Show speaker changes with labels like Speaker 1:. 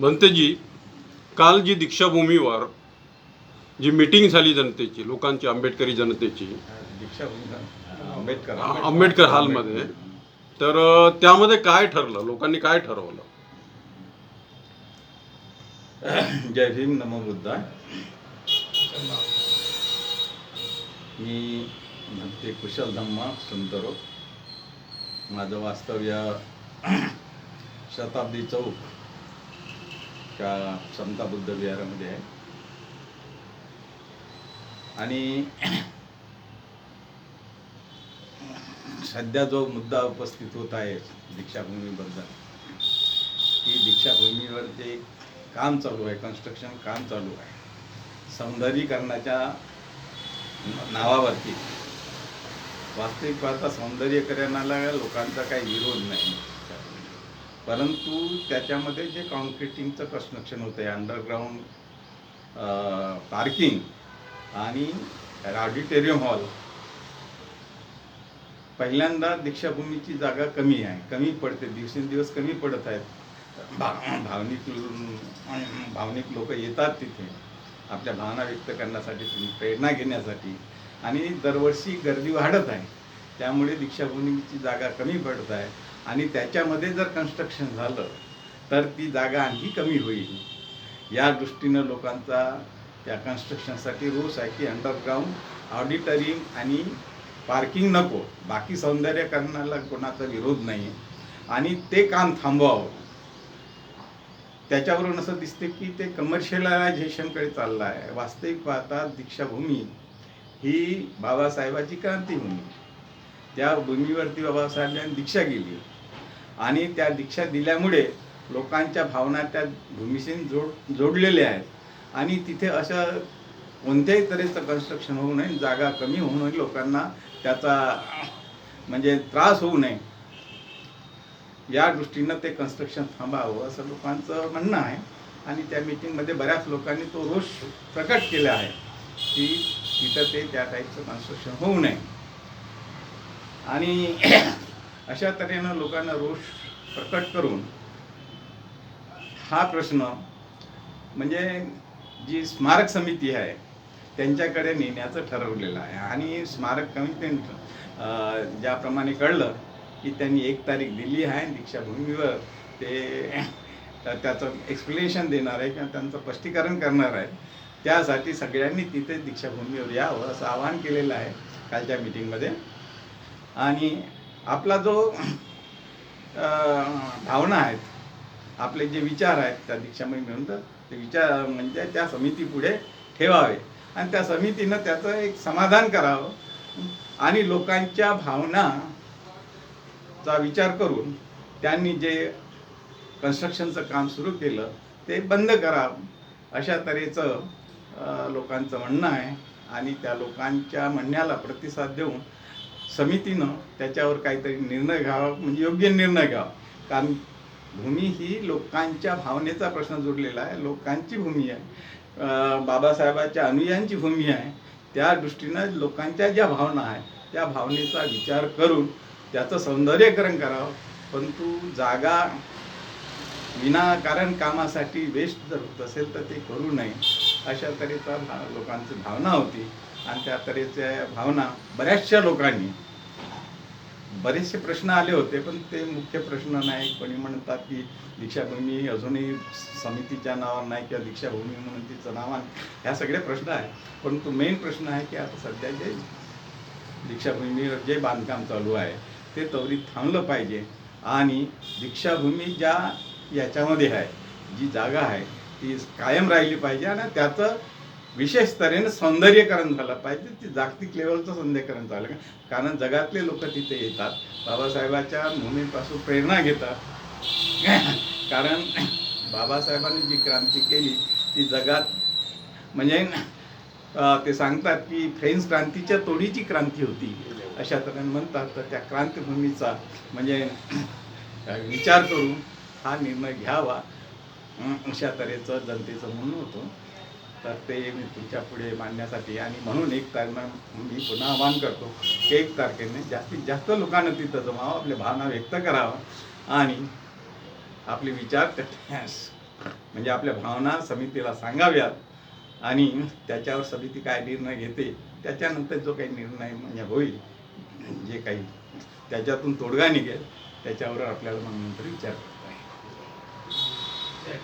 Speaker 1: बनतेजी काल जी दीक्षाभूमीवर जी मिटिंग झाली जनतेची लोकांची आंबेडकरी जनतेची.
Speaker 2: आंबेडकर
Speaker 1: आंबेडकर हॉलमध्ये. तर त्यामध्ये काय ठरलं? लोकांनी काय ठरवलं?
Speaker 2: जय भीम नमो बुद्धा. मी म्हणते कुशल धम्मा सुंदरो माझं वास्तव्य शताब्दी चौक. त्या समता बुद्ध विहारामध्ये आहे. आणि सध्या जो मुद्दा उपस्थित होत आहे दीक्षाभूमीबद्दल की दीक्षाभूमीवर जे काम चालू आहे कन्स्ट्रक्शन काम चालू आहे. सौंदर्यीकरणाच्या नावावरती. वास्तविक पाहता सौंदर्यकरणाला लोकांचा काही विरोध नाही. परंतु त्याच्यामध्ये जे कॉन्क्रिटिंगचं कन्स्ट्रक्शन होतं आहे अंडरग्राऊंड पार्किंग आणि ऑडिटोरियम हॉल पहिल्यांदा दीक्षाभूमीची जागा कमी आहे. कमी पडते. दिवसेंदिवस कमी पडत आहेत. भा भावनिक भावनिक लोक येतात तिथे. आपल्या भावना व्यक्त करण्यासाठी प्रेरणा घेण्यासाठी. आणि दरवर्षी गर्दी वाढत आहे. त्यामुळे दीक्षाभूमीची जागा कमी पडत आहे. आणि त्याच्यामध्ये जर कन्स्ट्रक्शन झालं तर ती जागा आणखी कमी होईल. या दृष्टीनं लोकांचा त्या कन्स्ट्रक्शनसाठी रोष आहे की अंडरग्राऊंड ऑडिटरिंग आणि पार्किंग नको. बाकी सौंदर्यकरणाला कोणाचा विरोध नाही आणि ते काम थांबवावं. त्याच्यावरून असं दिसते की ते कमर्शियलायझेशनकडे चाललं आहे. वास्तविक पाहता दीक्षाभूमी ही बाबासाहेबाची क्रांतीभूमी. त्या भूमीवरती बाबासाहेबांनी दीक्षा गेली आणि त्या दीक्षा दिल्यामुळे लोकांच्या भावना त्या भूमीशी जोड जोडलेल्या आहेत. आणि तिथे असं कोणत्याही तऱ्हेचं कन्स्ट्रक्शन होऊ नये जागा कमी होऊ नये लोकांना त्याचा म्हणजे त्रास होऊ नये. या दृष्टीनं ते कन्स्ट्रक्शन थांबावं असं लोकांचं म्हणणं आहे. आणि त्या मीटिंगमध्ये बऱ्याच लोकांनी तो रोष प्रकट केला आहे की तिथं ते त्या टाईपचं कन्स्ट्रक्शन होऊ नये. आणि अशा तऱ्हेनं लोकांना रोष प्रकट करून हा प्रश्न म्हणजे जी स्मारक समिती आहे त्यांच्याकडे नेण्याचं ठरवलेलं आहे. आणि स्मारक कमिटी ज्याप्रमाणे कळलं की त्यांनी एक तारीख दिली आहे दीक्षाभूमीवर ते त्याचं एक्सप्लेनेशन देणार आहे किंवा त्यांचं स्पष्टीकरण करणार आहे. त्यासाठी सगळ्यांनी तिथे दीक्षाभूमीवर यावं असं आवाहन केलेलं आहे कालच्या मीटिंगमध्ये आणि आपला जो भावना आहेत आपले जे विचार आहेत त्या दीक्षामध्ये मिळून तर ते विचार म्हणजे त्या समिती पुढे ठेवावे. आणि त्या समितीनं त्याचं एक समाधान करावं आणि लोकांच्या भावनाचा विचार करून त्यांनी जे कन्स्ट्रक्शनचं काम सुरू केलं ते बंद करावं. अशा तऱ्हेचं लोकांचं म्हणणं आहे. आणि त्या लोकांच्या म्हणण्याला प्रतिसाद देऊन समितीनं त्याच्यावर काहीतरी निर्णय घ्यावा म्हणजे योग्य निर्णय घ्यावा. कारण भूमी ही लोकांच्या भावनेचा प्रश्न जुडलेला आहे लोकांची भूमी आहे. बाबासाहेबांच्या अनुयांची भूमी आहे. त्या दृष्टीनं लोकांच्या ज्या भावना आहेत त्या भावनेचा विचार करून त्याचं सौंदर्यकरण करावं. परंतु जागा विनाकारण कामासाठी वेस्ट जर होत असेल तर ते करू नये अशा तऱ्हेचा भा लोकांची भावना होती. आणि त्या तऱ्हेच्या भावना बऱ्याचशा लोकांनी बरेचसे प्रश्न आले होते पण ते मुख्य प्रश्न नाही. कोणी म्हणतात की दीक्षाभूमी अजूनही समितीच्या नावावर नाही किंवा दीक्षाभूमी म्हणून तिचं नाव ह्या सगळे प्रश्न आहेत. परंतु मेन प्रश्न आहे की आता सध्या जे दीक्षाभूमीवर जे बांधकाम चालू आहे ते त्वरित थांबलं पाहिजे. आणि दीक्षाभूमी ज्या याच्यामध्ये आहे जी जागा आहे ती कायम राहिली पाहिजे आणि त्याचं विशेष तऱ्हेनं सौंदर्यकरण झालं पाहिजे. ती जागतिक लेवलचं सौंदर्यकरण झालं. कारण जगातले लोक तिथे येतात. बाबासाहेबाच्या भूमीपासून प्रेरणा घेतात. कारण बाबासाहेबांनी जी क्रांती केली ती जगात म्हणजे ते सांगतात की फ्रेंच क्रांतीच्या तोडीची क्रांती होती. अशा तऱ्हेने म्हणतात. तर त्या क्रांतीभूमीचा म्हणजे विचार करून हा निर्णय घ्यावा. अशा तऱ्हेचं जनतेचं म्हणणं होतं. तर ते मी तुमच्यापुढे मांडण्यासाठी आणि म्हणून एक तारखेनं मी पुन्हा आवाहन करतो की एक तारखेने जास्तीत जास्त लोकांना तिथं जमावं आपल्या भावना व्यक्त करावं आणि आपले विचार त्यास म्हणजे आपल्या भावना समितीला सांगाव्यात आणि त्याच्यावर समिती काय निर्णय घेते त्याच्यानंतर जो काही निर्णय म्हणजे होईल जे काही त्याच्यातून तोडगा निघेल त्याच्यावर आपल्याला मग नंतर विचार